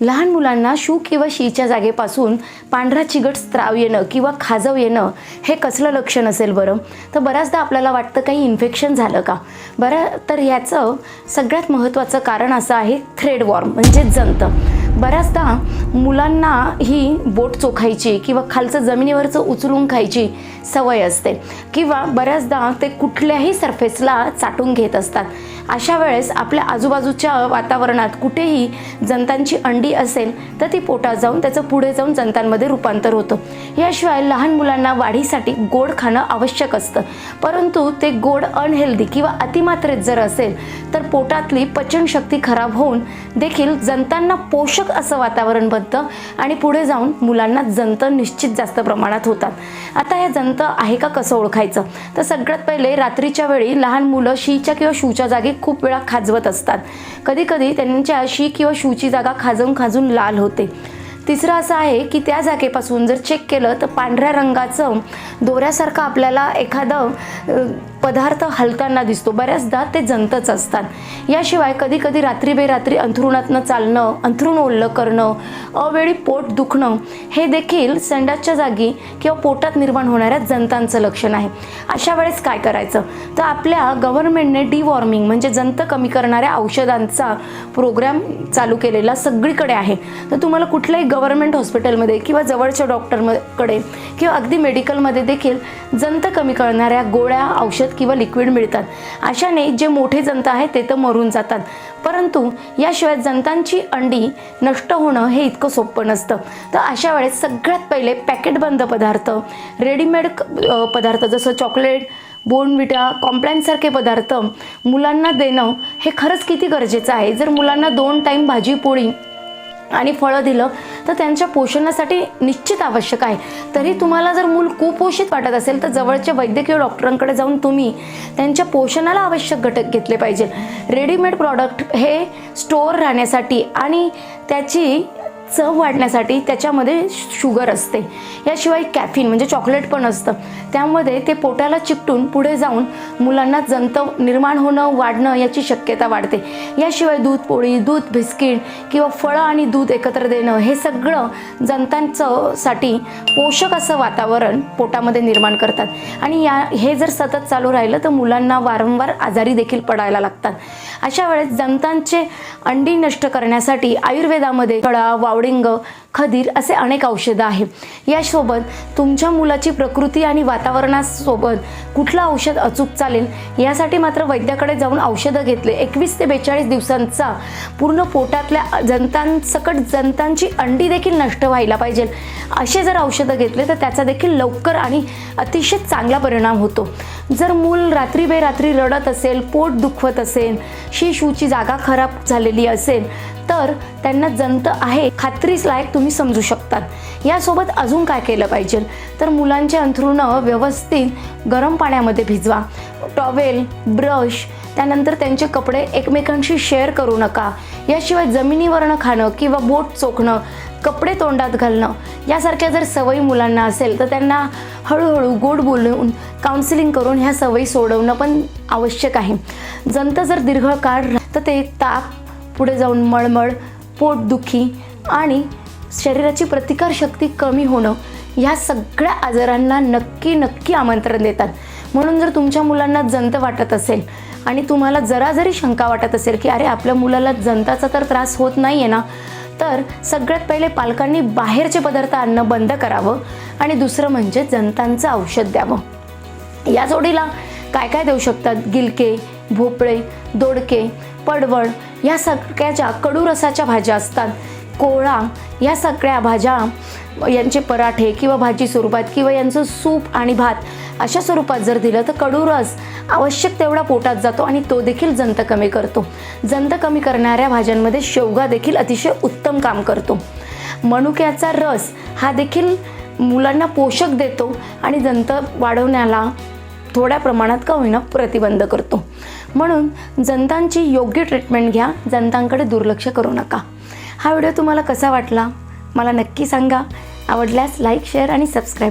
लहान मुलांना शू किंवा शीच्या जागेपासून पांढरा चिगट स्त्राव येणं किंवा खाजव येणं हे कसलं लक्षण असेल बरं? तर बऱ्याचदा आपल्याला वाटतं काही इन्फेक्शन झालं का? बरं तर ह्याचं सगळ्यात महत्त्वाचं कारण असं आहे थ्रेड वॉर्म म्हणजे जंत. बऱ्याचदा मुलांना ही बोट चोखायची किंवा खालचं जमिनीवरचं उचलून खायची सवय असते. किंवा बऱ्याचदा ते कुठल्याही सरफेसला चाटून घेत असतात. अशा वेळेस आपल्या आजूबाजूच्या वातावरणात कुठेही जंतांची अंडी असेल तर ती पोटात जाऊन त्याचं पुढे जाऊन जंतांमध्ये रूपांतर होतं. याशिवाय लहान मुलांना वाढीसाठी गोड खाणं आवश्यक असतं. परंतु ते गोड अनहेल्दी किंवा अतिमात्रेत जर असेल तर पोटातली पचनशक्ती खराब होऊन देखील जंतांना पोषक असं वातावरण बनतं आणि पुढे जाऊन मुलांना जंत निश्चित जास्त प्रमाणात होतात. आता हे जंत आहे का कसं ओळखायचं? तर सगळ्यात पहिले रात्रीच्या वेळी लहान मुलं शीच्या किंवा शूच्या जागी खूप वेळा खाजवत असतात. कधीकधी त्यांच्या शी किंवा शूची जागा खाजून खाजून लाल होते. तिसरं असं आहे की त्या जागेपासून जर चेक केलं तर पांढऱ्या रंगाचं दोऱ्यासारखं आपल्याला एखादं पदार्थ हलताना दिसतो. बऱ्याचदा ते जंतच असतात. याशिवाय कधी कधी रात्री बेरात्री अंथरुणातनं चालणं अंथरुण ओल्लं करणं अवेळी पोट दुखणं हे देखील संडासच्या जागी किंवा पोटात निर्माण होणाऱ्या जंतांचं लक्षण आहे. अशा वेळेस काय करायचं? तर आपल्या गव्हर्नमेंटने डिवॉर्मिंग म्हणजे जंत कमी करणाऱ्या औषधांचा प्रोग्राम चालू केलेला सगळीकडे आहे. तर तुम्हाला कुठल्याही गव्हर्नमेंट हॉस्पिटलमध्ये किंवा जवळच्या डॉक्टरकडे किंवा अगदी मेडिकलमध्ये देखील जंत कमी करणाऱ्या गोळ्या औषध किंवा लिक्विड मिळतात. अशाने जे मोठे जंत आहेत ते तर मरून जातात. परंतु याशिवाय जंतांची अंडी नष्ट होणं हे इतकं सोपं नसतं. तर अशा वेळेस सगळ्यात पहिले पॅकेटबंद पदार्थ रेडीमेड पदार्थ जसं चॉकलेट बोर्नविटा कॉम्प्लॅनसारखे पदार्थ मुलांना देणं हे खरंच किती गरजेचं आहे. जर मुलांना दोन टाईम भाजी पोळी आणि फळं दिलं तर त्यांच्या पोषणासाठी निश्चित आवश्यक आहे. तरी तुम्हाला जर मूल कुपोषित वाटत असेल तर जवळच्या वैद्यकीय डॉक्टरांकडे जाऊन तुम्ही त्यांच्या पोषणाला आवश्यक घटक घेतले पाहिजे. रेडीमेड प्रॉडक्ट हे स्टोअर राहण्यासाठी आणि त्याची चव वाढण्यासाठी त्याच्यामध्ये शुगर असते. याशिवाय कॅफिन म्हणजे चॉकलेट पण असतं. त्यामध्ये ते पोटाला चिकटून पुढे जाऊन मुलांना जंत निर्माण होणं वाढणं याची शक्यता वाढते. याशिवाय दूध पोळी दूध बिस्किट किंवा फळं आणि दूध एकत्र देणं हे सगळं जंतांचं साठी पोषक असं वातावरण पोटामध्ये निर्माण करतात. आणि या हे जर सतत चालू राहिलं तर मुलांना वारंवार आजारी देखील पडायला लागतात. अशा वेळेस जंतांचे अंडी नष्ट करण्यासाठी आयुर्वेदामध्ये कळा सावडिंग खदीर असे अनेक औषधं आहेत यासोबत तुमच्या मुलाची प्रकृती आणि वातावरणासोबत कुठलं औषध अचूक चालेल यासाठी मात्र वैद्याकडे जाऊन औषधं घेतले. एकवीस ते बेचाळीस दिवसांचा पूर्ण पोटातल्या जंतांसकट जंतांची अंडी देखील नष्ट व्हायला पाहिजे. असे जर औषधं घेतले तर त्याचा देखील लवकर आणि अतिशय चांगला परिणाम होतो. जर मूल रात्री बेरात्री रडत असेल पोट दुखवत असेल शी शूची जागा खराब झालेली असेल तर त्यांना जंत आहे खात्रीच लायक तुम्ही समजू शकतात. यासोबत अजून काय केलं पाहिजे? तर मुलांचे अंथरुणं व्यवस्थित गरम पाण्यामध्ये भिजवा. टॉवेल ब्रश त्यानंतर त्यांचे कपडे एकमेकांशी शेअर करू नका. याशिवाय जमिनीवरनं खाणं किंवा बोट चोखणं कपडे तोंडात घालणं यासारख्या जर सवयी मुलांना असेल तर त्यांना हळूहळू गोड बोलून काउन्सिलिंग करून ह्या सवयी सोडवणं पण आवश्यक आहे. जंत जर दीर्घकाळ तर ते ताप पुढे जाऊन मळमळ पोटदुखी आणि शरीराची प्रतिकारशक्ती कमी होणं ह्या सगळ्या आजारांना नक्की नक्की आमंत्रण देतात. म्हणून जर तुमच्या मुलांना जंत वाटत असेल आणि तुम्हाला जरा जरी शंका वाटत असेल की अरे आपल्या मुलाला जंताचा तर त्रास होत नाही आहे ना? तर सगळ्यात पहिले पालकांनी बाहेरचे पदार्थ आणणं बंद करावं आणि दुसरं म्हणजे जंतांचं औषध द्यावं. या जोडीला काय काय देऊ शकतात? गिलके भोपळे दोडके पडवळ या सगळ्याच्या कडू रसाच्या भाज्या असतात. कोळा या सगळ्या भाज्या यांचे पराठे किंवा भाजी स्वरूपात किंवा यांचं सूप आणि भात अशा स्वरूपात जर दिलं तर कडू रस आवश्यक तेवढा पोटात जातो आणि तो देखील जंत कमी करतो. जंत कमी करणाऱ्या भाज्यांमध्ये शेवगा देखील अतिशय उत्तम काम करतो. मनुक्याचा रस हा देखील मुलांना पोषक देतो आणि जंत वाढवण्याला थोड्या प्रमाणात का होईना प्रतिबंध करतो. म्हणून जनतांची योग्य ट्रीटमेंट घ्या. जनतांकडे दुर्लक्ष करू नका. हा व्हिडिओ तुम्हाला कसा वाटला? मला नक्की सांगा. आवडल्यास लाईक शेअर आणि सबस्क्राईब